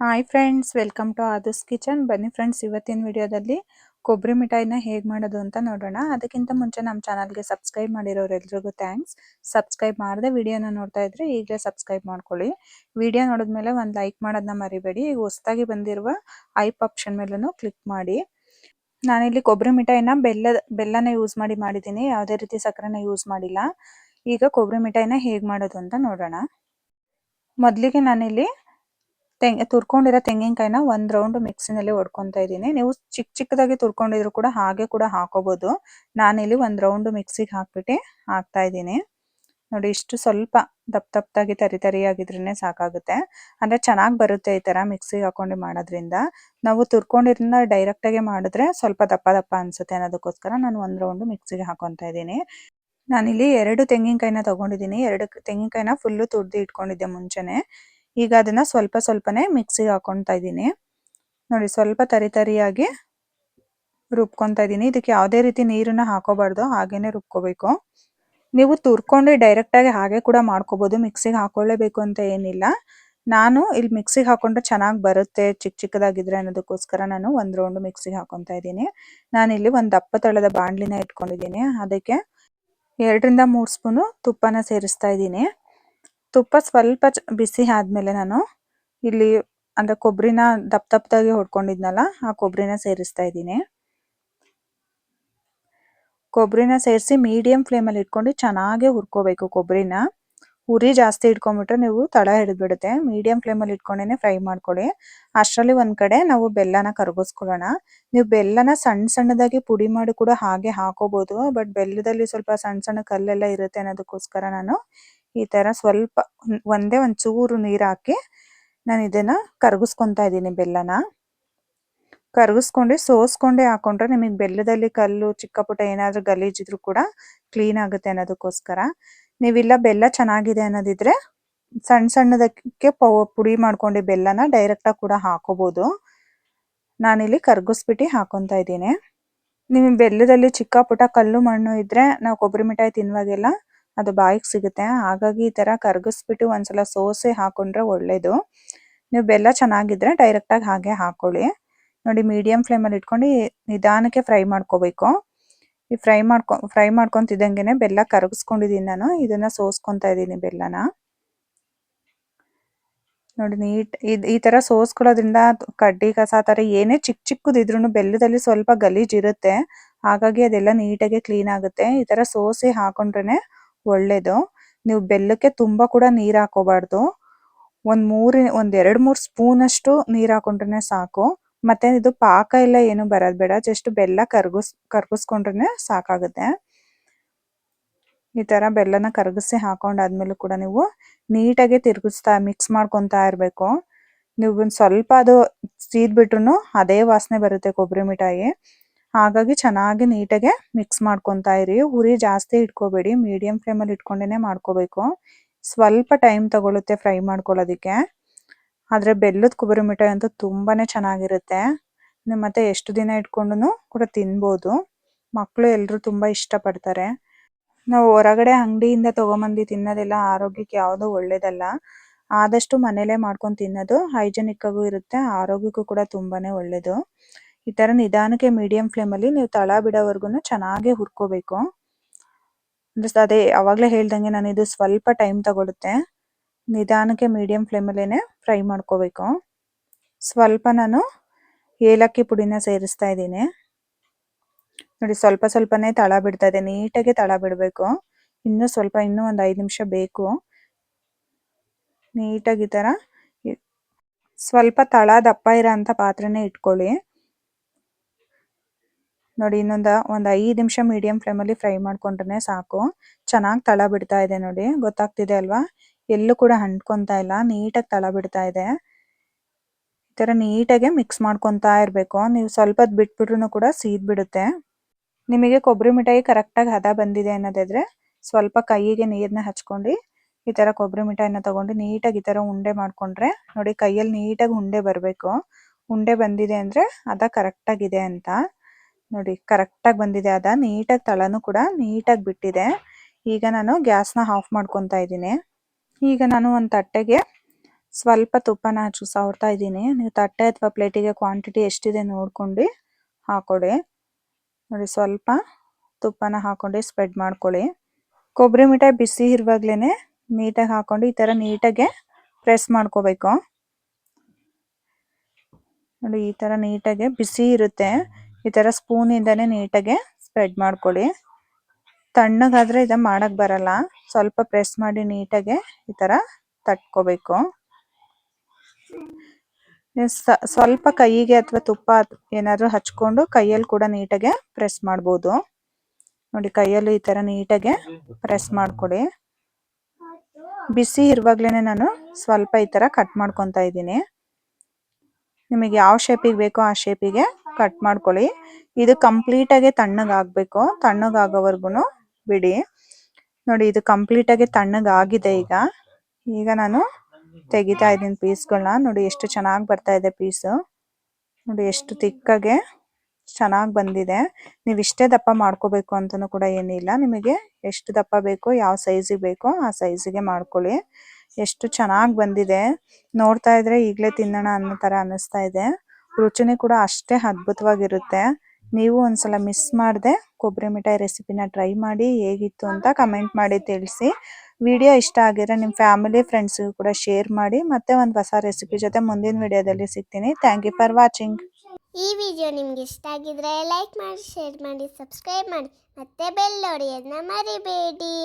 Hi friends welcome to Aadhar's kitchen ಬನ್ನಿ friends ಇವತ್ತಿನ ವಿಡಿಯೋದಲ್ಲಿ ಕೊಬ್ಬರಿ ಮಿಠಾಯಿನ ಹೇಗೆ ಮಾಡೋದು ಅಂತ ನೋಡೋಣ. ಅದಕ್ಕಿಂತ ಮುಂಚೆ ನಮ್ಮ ಚಾನಲ್ಗೆ ಸಬ್ಸ್ಕ್ರೈಬ್ ಮಾಡಿರೋರೆಲ್ರಿಗೂ ಥ್ಯಾಂಕ್ಸ್ ಸಬ್ಸ್ಕ್ರೈಬ್ ಮಾಡದೆ ವಿಡಿಯೋನ ನೋಡ್ತಾ ಇದ್ರೆ ಈಗಲೇ ಸಬ್ಸ್ಕ್ರೈಬ್ ಮಾಡ್ಕೊಳ್ಳಿ. ವಿಡಿಯೋ ನೋಡಿದ್ಮೇಲೆ ಒಂದು ಲೈಕ್ ಮಾಡೋದನ್ನ ಮರಿಬೇಡಿ. ಈಗ ಹೊಸದಾಗಿ ಬಂದಿರುವ ಐಪ್ ಆಪ್ಷನ್ ಮೇಲೂ ಕ್ಲಿಕ್ ಮಾಡಿ. ನಾನಿಲ್ಲಿ ಕೊಬ್ಬರಿ ಮಿಠಾಯಿನ ಬೆಲ್ಲ ಬೆಲ್ಲನ ಯೂಸ್ ಮಾಡಿ ಮಾಡಿದ್ದೀನಿ. ಯಾವುದೇ ರೀತಿ ಸಕ್ಕರೆನ ಯೂಸ್ ಮಾಡಿಲ್ಲ. ಈಗ ಕೊಬ್ಬರಿ ಮಿಠಾಯಿನ ಹೇಗೆ ಮಾಡೋದು ಅಂತ ನೋಡೋಣ. ಮೊದಲಿಗೆ ನಾನಿಲ್ಲಿ ತೆಂಗ್ ತುರ್ಕೊಂಡಿರೋ ತೆಂಗಿನಕಾಯಿನ ಒಂದು ರೌಂಡ್ ಮಿಕ್ಸಿನಲ್ಲಿ ಹೊಡ್ಕೊತಾ ಇದ್ದೀನಿ. ನೀವು ಚಿಕ್ಕ ಚಿಕ್ಕದಾಗಿ ತುರ್ಕೊಂಡಿದ್ರು ಕೂಡ ಹಾಗೆ ಕೂಡ ಹಾಕೋಬಹುದು ನಾನಿಲ್ಲಿ ಒಂದು ರೌಂಡ್ ಮಿಕ್ಸಿಗೆ ಹಾಕ್ಬಿಟ್ಟು ಹಾಕ್ತಾ ಇದ್ದೀನಿ. ನೋಡಿ, ಇಷ್ಟು ಸ್ವಲ್ಪ ದಪ್ಪ ದಪ್ಪದಾಗಿ ತರಿ ತರಿಯಾಗಿದ್ರೇನೆ ಸಾಕಾಗುತ್ತೆ. ಅಂದ್ರೆ ಚೆನ್ನಾಗಿ ಬರುತ್ತೆ ಈ ತರ ಮಿಕ್ಸಿಗೆ ಹಾಕೊಂಡು ಮಾಡೋದ್ರಿಂದ. ನಾವು ತುರ್ಕೊಂಡಿರೋದನ್ನ ಡೈರೆಕ್ಟ್ ಆಗಿ ಮಾಡಿದ್ರೆ ಸ್ವಲ್ಪ ದಪ್ಪ ದಪ್ಪ ಅನ್ಸುತ್ತೆ ಅನ್ನೋದಕ್ಕೋಸ್ಕರ ನಾನು ಒಂದು ರೌಂಡ್ ಮಿಕ್ಸಿಗೆ ಹಾಕೊತಾ ಇದ್ದೀನಿ. ನಾನಿಲ್ಲಿ ಎರಡು ತೆಂಗಿನಕಾಯಿನ ತಗೊಂಡಿದ್ದೀನಿ. ಎರಡು ತೆಂಗಿನಕಾಯಿನ ಫುಲ್ಲು ತುರ್ದು ಇಟ್ಕೊಂಡಿದ್ದೆ ಮುಂಚೆನೆ. ಈಗ ಅದನ್ನ ಸ್ವಲ್ಪ ಸ್ವಲ್ಪನೇ ಮಿಕ್ಸಿಗೆ ಹಾಕೊತಾ ಇದ್ದೀನಿ. ನೋಡಿ ಸ್ವಲ್ಪ ತರಿ ತರಿಯಾಗಿ ರುಬ್ಕೊತಾ ಇದ್ದೀನಿ. ಇದಕ್ಕೆ ಯಾವುದೇ ರೀತಿ ನೀರನ್ನ ಹಾಕೋಬಾರ್ದು, ಹಾಗೇನೆ ರುಬ್ಕೋಬೇಕು. ನೀವು ತುರ್ಕೊಂಡು ಡೈರೆಕ್ಟಾಗಿ ಹಾಗೆ ಕೂಡ ಮಾಡ್ಕೋಬೋದು. ಮಿಕ್ಸಿಗೆ ಹಾಕೊಳ್ಳೇಬೇಕು ಅಂತ ಏನಿಲ್ಲ. ನಾನು ಇಲ್ಲಿ ಮಿಕ್ಸಿಗೆ ಹಾಕೊಂಡ್ರೆ ಚೆನ್ನಾಗಿ ಬರುತ್ತೆ ಚಿಕ್ಕ ಚಿಕ್ಕದಾಗಿದ್ರೆ ಅನ್ನೋದಕ್ಕೋಸ್ಕರ ನಾನು ಒಂದು ರೌಂಡ್ ಮಿಕ್ಸಿಗೆ ಹಾಕೊತಾ ಇದ್ದೀನಿ. ನಾನಿಲ್ಲಿ ಒಂದು ದಪ್ಪ ತಳದ ಬಾಣಲಿನ ಇಟ್ಕೊಂಡಿದ್ದೀನಿ. ಅದಕ್ಕೆ ಎರಡರಿಂದ ಮೂರು ಸ್ಪೂನು ತುಪ್ಪನ ಸೇರಿಸ್ತಾ ಇದ್ದೀನಿ. ತುಪ್ಪ ಸ್ವಲ್ಪ ಬಿಸಿ ಆದ್ಮೇಲೆ ನಾನು ಇಲ್ಲಿ ಅಂದ್ರೆ ಕೊಬ್ಬರಿನ ದಪ್ಪ ದಪ್ಪದಾಗಿ ಹೊಡ್ಕೊಂಡಿದ್ನಲ್ಲ, ಆ ಕೊಬ್ಬರಿನ ಸೇರಿಸ್ತಾ ಇದ್ದೀನಿ. ಕೊಬ್ಬರಿನ ಸೇರಿಸಿ ಮೀಡಿಯಂ ಫ್ಲೇಮಲ್ಲಿ ಇಟ್ಕೊಂಡು ಚೆನ್ನಾಗಿ ಹುರ್ಕೋಬೇಕು ಕೊಬ್ಬರಿನ ಉರಿ ಜಾಸ್ತಿ ಇಟ್ಕೊಂಡ್ಬಿಟ್ರೆ ನೀವು ತಳ ಹಿಡಿದ್ಬಿಡುತ್ತೆ. ಮೀಡಿಯಂ ಫ್ಲೇಮಲ್ಲಿ ಇಟ್ಕೊಂಡೇನೆ ಫ್ರೈ ಮಾಡ್ಕೊಳ್ಳಿ. ಅಷ್ಟರಲ್ಲಿ ಒಂದು ಕಡೆ ನಾವು ಬೆಲ್ಲನ ಕರಗಿಸ್ಕೊಳ್ಳೋಣ. ನೀವು ಬೆಲ್ಲನ ಸಣ್ಣ ಸಣ್ಣದಾಗಿ ಪುಡಿ ಮಾಡಿ ಕೂಡ ಹಾಗೆ ಹಾಕೋಬಹುದು ಬಟ್ ಬೆಲ್ಲದಲ್ಲಿ ಸ್ವಲ್ಪ ಸಣ್ಣ ಸಣ್ಣ ಕಲ್ಲೆಲ್ಲ ಇರುತ್ತೆ ಅನ್ನೋದಕ್ಕೋಸ್ಕರ ನಾನು ಈ ತರ ಸ್ವಲ್ಪ ಒಂದೇ, ಒಂದ್ ಚೂರು ನೀರ್ ಹಾಕಿ ನಾನು ಇದನ್ನ ಕರಗಿಸ್ಕೊಂತಾ ಇದ್ದೀನಿ ಬೆಲ್ಲನ. ಕರ್ಗಿಸ್ಕೊಂಡು, ಸೋಸ್ಕೊಂಡೆ ಹಾಕೊಂಡ್ರೆ ನಿಮಗೆ ಬೆಲ್ಲದಲ್ಲಿ ಕಲ್ಲು, ಚಿಕ್ಕ ಪುಟ್ಟ ಏನಾದ್ರೂ ಗಲೀಜಿದ್ರು ಕೂಡ ಕ್ಲೀನ್ ಆಗುತ್ತೆ ಅನ್ನೋದಕ್ಕೋಸ್ಕರ. ನೀವಿಲ್ಲ ಬೆಲ್ಲ ಚೆನ್ನಾಗಿದೆ ಅನ್ನೋದಿದ್ರೆ ಸಣ್ಣ ಸಣ್ಣದಕ್ಕೆ ಪುಡಿ ಮಾಡ್ಕೊಂಡು ಬೆಲ್ಲನ ಡೈರೆಕ್ಟ್ ಆಗಿ ಕೂಡ ಹಾಕೋಬಹುದು ನಾನಿಲ್ಲಿ ಕರ್ಗಿಸ್ಬಿಟ್ಟು ಹಾಕೊಂತ ಇದ್ದೀನಿ. ನಿಮಗೆ ಬೆಲ್ಲದಲ್ಲಿ ಚಿಕ್ಕ ಪುಟ್ಟ ಕಲ್ಲು ಮಣ್ಣು ಇದ್ರೆ ನಾವು ಕೊಬ್ಬರಿ ಮಿಠಾಯಿ ತಿನ್ನುವಾಗೆಲ್ಲ ಅದು ಬಾಯಿಗೆ ಸಿಗುತ್ತೆ. ಹಾಗಾಗಿ ಈ ತರ ಕರಗಿಸ್ಬಿಟ್ಟು ಒಂದ್ಸಲ ಸೋಸೆ ಹಾಕೊಂಡ್ರೆ ಒಳ್ಳೇದು. ನೀವು ಬೆಲ್ಲ ಚೆನ್ನಾಗಿದ್ರೆ ಡೈರೆಕ್ಟ್ ಆಗಿ ಹಾಗೆ ಹಾಕೊಳ್ಳಿ. ನೋಡಿ ಮೀಡಿಯಂ ಫ್ಲೇಮ್ ಅಲ್ಲಿ ಇಟ್ಕೊಂಡು ನಿಧಾನಕ್ಕೆ ಫ್ರೈ ಮಾಡ್ಕೋಬೇಕು. ಈ ಫ್ರೈ ಮಾಡ್ಕೊ, ಫ್ರೈ ಮಾಡ್ಕೊಂತಿದ್ದಂಗೆನೆ ಬೆಲ್ಲ ಕರಗಿಸ್ಕೊಂಡಿದ್ದೀನಿ ನಾನು. ಇದನ್ನ ಸೋಸ್ಕೊಂತ ಇದ್ದೀನಿ ಬೆಲ್ಲನ. ನೋಡಿ ನೀಟ್ ಈ ತರ ಸೋಸ್ಕೊಳ್ಳೋದ್ರಿಂದ ಕಡ್ಡಿ ಕಸ ತರ ಏನೇ ಚಿಕ್ಕ ಚಿಕ್ಕದಿದ್ರು ಬೆಲ್ಲದಲ್ಲಿ ಸ್ವಲ್ಪ ಗಲೀಜ್ ಇರುತ್ತೆ. ಹಾಗಾಗಿ ಅದೆಲ್ಲ ನೀಟಾಗಿ ಕ್ಲೀನ್ ಆಗುತ್ತೆ. ಈ ತರ ಸೋಸಿ ಹಾಕೊಂಡ್ರೇನೆ ಒಳ್ಳೇದು. ನೀವು ಬೆಲ್ಲಕ್ಕೆ ತುಂಬಾ ಕೂಡ ನೀರ್ ಹಾಕೋಬಾರ್ದು. ಒಂದ್ ಮೂರು, ಒಂದ್ ಎರಡ್ ಮೂರ್ ಸ್ಪೂನ್ ಅಷ್ಟು ನೀರ್ ಹಾಕೊಂಡ್ರೆ ಸಾಕು. ಮತ್ತೆ ಇದು ಪಾಕ ಎಲ್ಲ ಏನು ಬರೋದು ಬೇಡ ಜಸ್ಟ್ ಬೆಲ್ಲ ಕರ್ಗಿಸ್ ಕರ್ಗಿಸ್ಕೊಂಡ್ರೆ ಸಾಕಾಗುತ್ತೆ. ಈ ತರ ಬೆಲ್ಲನ ಕರಗಿಸಿ ಹಾಕೊಂಡಾದ್ಮೇಲೆ ಕೂಡ ನೀವು ನೀಟಾಗಿ ತಿರುಗಿಸ್ತಾ ಮಿಕ್ಸ್ ಮಾಡ್ಕೊಂತಾ ಇರ್ಬೇಕು. ನೀವು ಒಂದು ಸ್ವಲ್ಪ ಅದು ಸೀದ್ ಬಿಟ್ರು ಅದೇ ವಾಸನೆ ಬರುತ್ತೆ ಕೊಬ್ಬರಿ ಮಿಠಾಯಿ. ಹಾಗಾಗಿ ಚೆನ್ನಾಗಿ ನೀಟಾಗೆ ಮಿಕ್ಸ್ ಮಾಡ್ಕೊತಾ ಇರಿ. ಉರಿ ಜಾಸ್ತಿ ಇಟ್ಕೋಬೇಡಿ. ಮೀಡಿಯಂ ಫ್ಲೇಮಲ್ಲಿ ಇಟ್ಕೊಂಡೇನೆ ಮಾಡ್ಕೋಬೇಕು. ಸ್ವಲ್ಪ ಟೈಮ್ ತಗೊಳುತ್ತೆ ಫ್ರೈ ಮಾಡ್ಕೊಳ್ಳೋದಿಕ್ಕೆ. ಆದ್ರೆ ಬೆಲ್ಲದ ಕೊಬ್ಬರಿ ಮಿಠಾಯಿ ಅಂತೂ ತುಂಬಾನೇ ಚೆನ್ನಾಗಿರುತ್ತೆ. ಮತ್ತೆ ಎಷ್ಟು ದಿನ ಇಟ್ಕೊಂಡು ಕೂಡ ತಿನ್ಬೋದು. ಮಕ್ಕಳು ಎಲ್ಲರೂ ತುಂಬಾ ಇಷ್ಟ ಪಡ್ತಾರೆ ನಾವು ಹೊರಗಡೆ ಅಂಗಡಿಯಿಂದ ತೊಗೊಂಬಂದು ತಿನ್ನೋದೆಲ್ಲ ಆರೋಗ್ಯಕ್ಕೆ ಯಾವುದು ಒಳ್ಳೇದಲ್ಲ. ಆದಷ್ಟು ಮನೇಲೆ ಮಾಡ್ಕೊಂಡು ತಿನ್ನೋದು ಹೈಜೆನಿಕ್ ಆಗೂ ಇರುತ್ತೆ, ಆರೋಗ್ಯಕ್ಕೂ ಕೂಡ ತುಂಬಾನೇ ಒಳ್ಳೇದು. ಈ ತರ ನಿಧಾನಕ್ಕೆ ಮೀಡಿಯಂ ಫ್ಲೇಮಲ್ಲಿ ನೀವು ತಳ ಬಿಡೋವರೆಗೂ ಚೆನ್ನಾಗಿ ಹುರ್ಕೋಬೇಕು. ಅಂದ್ರೆ ಅದೇ ಅವಾಗ್ಲೇ ಹೇಳ್ದಂಗೆ ನಾನು ಇದು ಸ್ವಲ್ಪ ಟೈಮ್ ತಗೊಳುತ್ತೆ. ನಿಧಾನಕ್ಕೆ ಮೀಡಿಯಂ ಫ್ಲೇಮಲ್ಲೇನೆ ಫ್ರೈ ಮಾಡ್ಕೋಬೇಕು. ಸ್ವಲ್ಪ ನಾನು ಏಲಕ್ಕಿ ಪುಡಿನ ಸೇರಿಸ್ತಾ ಇದ್ದೀನಿ. ನೋಡಿ ಸ್ವಲ್ಪ ಸ್ವಲ್ಪನೇ ತಳ ಬಿಡ್ತಾ ಇದೆ. ನೀಟಾಗಿ ತಳ ಬಿಡಬೇಕು. ಇನ್ನೂ ಸ್ವಲ್ಪ, ಇನ್ನೂ ಒಂದು ಐದು ನಿಮಿಷ ಬೇಕು. ನೀಟಾಗಿ ಈ ಥರ ಸ್ವಲ್ಪ ತಳ ದಪ್ಪ ಇರೋ ಅಂತ ಪಾತ್ರೆನೇ ಇಟ್ಕೊಳ್ಳಿ. ನೋಡಿ, ಇನ್ನೊಂದ ಒಂದ್ ಐದು ನಿಮಿಷ ಮೀಡಿಯಂ ಫ್ಲೇಮಲ್ಲಿ ಫ್ರೈ ಮಾಡ್ಕೊಂಡ್ರೆ ಸಾಕು. ಚೆನ್ನಾಗಿ ತಳ ಬಿಡ್ತಾ ಇದೆ ನೋಡಿ. ಗೊತ್ತಾಗ್ತಿದೆ ಅಲ್ವಾ? ಎಲ್ಲೂ ಕೂಡ ಅಂಟ್ಕೊಂತಾ ಇಲ್ಲ. ನೀಟಾಗಿ ತಳ ಬಿಡ್ತಾ ಇದೆ. ಈ ತರ ನೀಟಾಗಿ ಮಿಕ್ಸ್ ಮಾಡ್ಕೊಂತಾ ಇರ್ಬೇಕು. ನೀವು ಸ್ವಲ್ಪ ಹೊತ್ತು ಬಿಟ್ಬಿಟ್ರು ಕೂಡ ಸೀದ್ ಬಿಡುತ್ತೆ. ನಿಮಗೆ ಕೊಬ್ಬರಿ ಮಿಠಾಯಿ ಕರೆಕ್ಟಾಗಿ ಹದ ಬಂದಿದೆ ಅನ್ನೋದಾದ್ರೆ ಸ್ವಲ್ಪ ಕೈಗೆ ನೀರನ್ನ ಹಚ್ಕೊಂಡು ಈ ತರ ಕೊಬ್ಬರಿ ಮಿಠಾಯಿನ ತಗೊಂಡು ನೀಟಾಗಿ ಈ ತರ ಉಂಡೆ ಮಾಡ್ಕೊಂಡ್ರೆ ನೋಡಿ, ಕೈಯಲ್ಲಿ ನೀಟಾಗಿ ಉಂಡೆ ಬರಬೇಕು. ಉಂಡೆ ಬಂದಿದೆ ಅಂದ್ರೆ ಅದ ಕರೆಕ್ಟ್ ಆಗಿದೆ ಅಂತ. ನೋಡಿ ಕರೆಕ್ಟ್ ಆಗಿ ಬಂದಿದೆ ಅದ. ನೀಟಾಗಿ ತಳನು ಕೂಡ ನೀಟಾಗಿ ಬಿಟ್ಟಿದೆ. ಈಗ ನಾನು ಗ್ಯಾಸ್ನ ಆಫ್ ಮಾಡ್ಕೊಂತಾ ಇದ್ದೀನಿ. ಈಗ ನಾನು ಒಂದು ತಟ್ಟೆಗೆ ಸ್ವಲ್ಪ ತುಪ್ಪನ ಹಚ್ಚು, ಸವರ್ತಾ ಇದ್ದೀನಿ. ನೀವು ತಟ್ಟೆ ಅಥವಾ ಪ್ಲೇಟಿಗೆ ಕ್ವಾಂಟಿಟಿ ಎಷ್ಟಿದೆ ನೋಡ್ಕೊಂಡು ಹಾಕೊಡಿ ನೋಡಿ, ಸ್ವಲ್ಪ ತುಪ್ಪನ ಹಾಕೊಂಡು ಸ್ಪ್ರೆಡ್ ಮಾಡ್ಕೊಳ್ಳಿ. ಕೊಬ್ಬರಿ ಮಿಠಾಯಿ ಬಿಸಿ ಇರುವಾಗ್ಲೇ ನೀಟಾಗಿ ಹಾಕೊಂಡು ಈ ಥರ ನೀಟಾಗೆ ಪ್ರೆಸ್ ಮಾಡ್ಕೋಬೇಕು. ನೋಡಿ, ಈ ಥರ ನೀಟಾಗೆ ಬಿಸಿ ಇರುತ್ತೆ. ಈ ತರ ಸ್ಪೂನ್ ಇಂದಾನೆ ನೀಟಾಗೆ ಸ್ಪ್ರೆಡ್ ಮಾಡ್ಕೊಳ್ಳಿ. ತಣ್ಣಗಾದ್ರೆ ಇದನ್ನ ಮಾಡಕ್ ಬರಲ್ಲ. ಸ್ವಲ್ಪ ಪ್ರೆಸ್ ಮಾಡಿ ನೀಟಾಗೆ ಈ ತರ ತಟ್ಕೋಬೇಕು. ಸ್ವಲ್ಪ ಕೈಗೆ ಅಥವಾ ತುಪ್ಪ ಏನಾದ್ರು ಹಚ್ಕೊಂಡು ಕೈಯಲ್ಲಿ ಕೂಡ ನೀಟಾಗೆ ಪ್ರೆಸ್ ಮಾಡ್ಬೋದು. ನೋಡಿ ಕೈಯಲ್ಲಿ ಈ ತರ ನೀಟಾಗೆ ಪ್ರೆಸ್ ಮಾಡ್ಕೊಳ್ಳಿ. ಬಿಸಿ ಇರುವಾಗ್ಲೇನೆ ನಾನು ಸ್ವಲ್ಪ ಈ ತರ ಕಟ್ ಮಾಡ್ಕೊಂತ ಇದ್ದೀನಿ. ನಿಮಗೆ ಯಾವ ಶೇಪಿಗೆ ಬೇಕೋ ಆ ಶೇಪಿಗೆ ಕಟ್ ಮಾಡ್ಕೊಳ್ಳಿ. ಇದು ಕಂಪ್ಲೀಟ್ ಆಗಿ ತಣ್ಣಗಾಗಬೇಕು ತಣ್ಣಗಾಗೋವರೆಗೂ ಬಿಡಿ. ನೋಡಿ, ಇದು ಕಂಪ್ಲೀಟ್ ಆಗಿ ತಣ್ಣಗಾಗಿದೆ ಈಗ. ಈಗ ನಾನು ತೆಗಿತಾ ಇದ್ದೀನಿ ಪೀಸ್ಗಳನ್ನ ನೋಡಿ, ಎಷ್ಟು ಚೆನ್ನಾಗಿ ಬರ್ತಾ ಇದೆ ಪೀಸು ನೋಡಿ, ಎಷ್ಟು ತಿಕ್ಕಾಗೆ ಚೆನ್ನಾಗಿ ಬಂದಿದೆ. ನೀವು ಇಷ್ಟೇ ದಪ್ಪ ಮಾಡ್ಕೋಬೇಕು ಅಂತಲೂ ಕೂಡ ಏನಿಲ್ಲ. ನಿಮಗೆ ಎಷ್ಟು ದಪ್ಪ ಬೇಕೋ, ಯಾವ ಸೈಜಿಗೆ ಬೇಕೋ ಆ ಸೈಜಿಗೆ ಮಾಡ್ಕೊಳ್ಳಿ. ಎಷ್ಟು ಚೆನ್ನಾಗಿ ಬಂದಿದೆ. ನೋಡ್ತಾ ಇದ್ರೆ ಈಗ್ಲೇ ತಿನ್ನೋಣ ಅನ್ನೋ ತರ ಅನ್ನಿಸ್ತಾ ಇದೆ. ರುಚಿನೇ ಕೂಡ ಅಷ್ಟೇ ಅದ್ಭುತವಾಗಿರುತ್ತೆ. ನೀವು ಒಂದ್ಸಲ ಮಿಸ್ ಮಾಡದೆ ಕೊಬ್ಬರಿ ಮಿಠಾಯಿ ರೆಸಿಪಿನ ಟ್ರೈ ಮಾಡಿ ಹೇಗಿತ್ತು ಅಂತ ಕಮೆಂಟ್ ಮಾಡಿ ತಿಳಿಸಿ. ವಿಡಿಯೋ ಇಷ್ಟ ಆಗಿದ್ರೆ ನಿಮ್ಮ ಫ್ಯಾಮಿಲಿ, ಫ್ರೆಂಡ್ಸ್ಗೂ ಕೂಡ ಶೇರ್ ಮಾಡಿ. ಮತ್ತೆ ಒಂದು ಹೊಸ ರೆಸಿಪಿ ಜೊತೆ ಮುಂದಿನ ವಿಡಿಯೋದಲ್ಲಿ ಸಿಗ್ತೀನಿ. Thank you for watching. ಈ ವಿಡಿಯೋ ನಿಮ್ಗೆ ಇಷ್ಟ ಆಗಿದ್ರೆ ಲೈಕ್ ಮಾಡಿ, ಶೇರ್ ಮಾಡಿ, ಸಬ್ಸ್ಕ್ರೈಬ್ ಮಾಡಿ. ಮತ್ತೆ ಬೆಲ್ ಹೊಡೆಯೋದನ್ನ ಮರಿಬೇಡಿ.